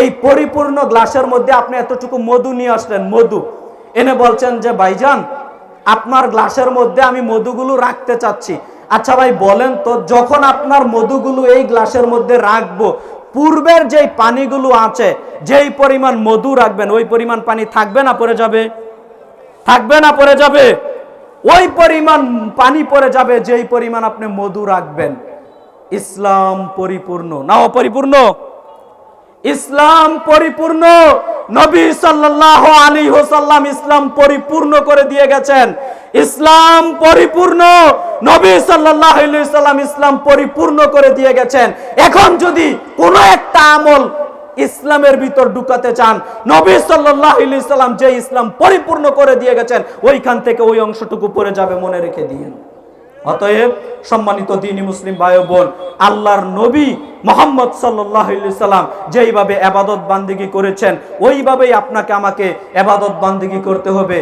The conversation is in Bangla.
এই পরিপূর্ণ গ্লাসের মধ্যে আপনি এতটুকু মধু নিয়ে আসলেন, মধু। এনে বলছেন যে, ভাইজান, আপনার গ্লাসের মধ্যে আমি মধুগুলো রাখতে চাচ্ছি। আচ্ছা ভাই, বলেন তো, যখন আপনার মধুগুলো এই গ্লাসের মধ্যে রাখব, পূর্বের যেই পানিগুলো আছে, যেই পরিমাণ মধু রাখবেন, ওই পরিমাণ পানি থাকবে না পড়ে যাবে? থাকবে না পড়ে যাবে? ওই পরিমাণ পানি পড়ে যাবে যেই পরিমাণ আপনি মধু রাখবেন। ইসলাম পরিপূর্ণ না অপরিপূর্ণ? ইসলাম পরিপূর্ণ। নবী সাল্লাল্লাহু আলাইহি ওয়াসাল্লাম ইসলাম পরিপূর্ণ করে দিয়ে গেছেন। ইসলাম পরিপূর্ণ। নবী সাল্লাল্লাহু আলাইহি ওয়াসাল্লাম ইসলাম পরিপূর্ণ করে দিয়ে গেছেন। এখন যদি কোনো একটা আমল ইসলামের ভিতর ঢুকাতে চান, নবী সাল্লাল্লাহু আলাইহি ওয়াসাল্লাম যে ইসলাম পরিপূর্ণ করে দিয়ে গেছেন, ওইখান থেকে ওই অংশটুকু পড়ে যাবে, মনে রেখে দিয়েন অতএব সম্মানিত দিনী মুসলিম ভাই বোন, আল্লাহর নবী মোহাম্মদ সাল্লাহ সাল্লাম যেইভাবে আবাদত বান্দিগি করেছেন, ওইভাবেই আপনাকে আমাকে আবাদত বান্দিগি করতে হবে।